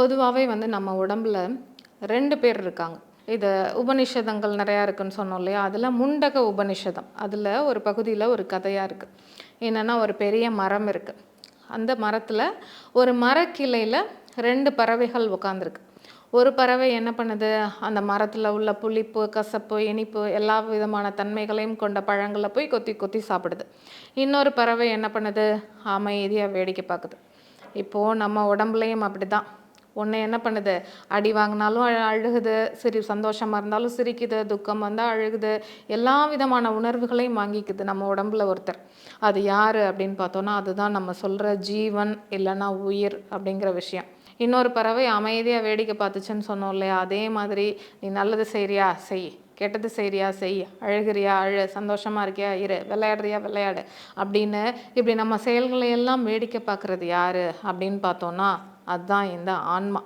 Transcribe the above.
பொதுவாகவே வந்து நம்ம உடம்புல ரெண்டு பேர் இருக்காங்க. இது உபனிஷதங்கள் நிறையா இருக்குன்னு சொன்னோம் இல்லையா? அதில் முண்டக உபநிஷதம். அதில் ஒரு பகுதியில் ஒரு கதையாக இருக்குது என்னென்னா ஒரு பெரிய மரம் இருக்குது அந்த மரத்தில் ஒரு மரக்கிளையில் ரெண்டு பறவைகள் உட்காந்துருக்கு ஒரு பறவை என்ன பண்ணுது? அந்த மரத்தில் உள்ள புளிப்பு கசப்பு இனிப்பு எல்லா விதமான தன்மைகளையும் கொண்ட பழங்களை போய் கொத்தி கொத்தி சாப்பிடுது. இன்னொரு பறவை என்ன பண்ணுது? அமைதியாக வேடிக்கை பார்க்குது. இப்போது நம்ம உடம்புலையும் அப்படி தான் உன்னை என்ன பண்ணுது? அடி வாங்கினாலும் அழ அழுகுது. சிரி சந்தோஷமாக இருந்தாலும் சிரிக்குது. துக்கம் வந்தால் அழுகுது. எல்லா விதமான உணர்வுகளையும் வாங்கிக்குது நம்ம உடம்புல ஒருத்தர். அது யார் அப்படின்னு பார்த்தோன்னா அதுதான் நம்ம சொல்கிற ஜீவன் இல்லைன்னா உயிர் அப்படிங்கிற விஷயம். இன்னொரு பறவை அமைதியாக வேடிக்கை பார்த்துச்சுன்னு சொன்னோம் இல்லையா? அதே மாதிரி நீ நல்லது செய்கிறியா செய். கெட்டது செய்கிறியா செய். அழுகிறியா? அழு. சந்தோஷமாக இருக்கியா? இரு. விளையாடுறியா? விளையாடு. அப்படின்னு இப்படி நம்ம செயல்களை எல்லாம் வேடிக்கை பார்க்குறது யார்? அப்படின்னு பார்த்தோன்னா அதுதான் இந்த ஆன்மா.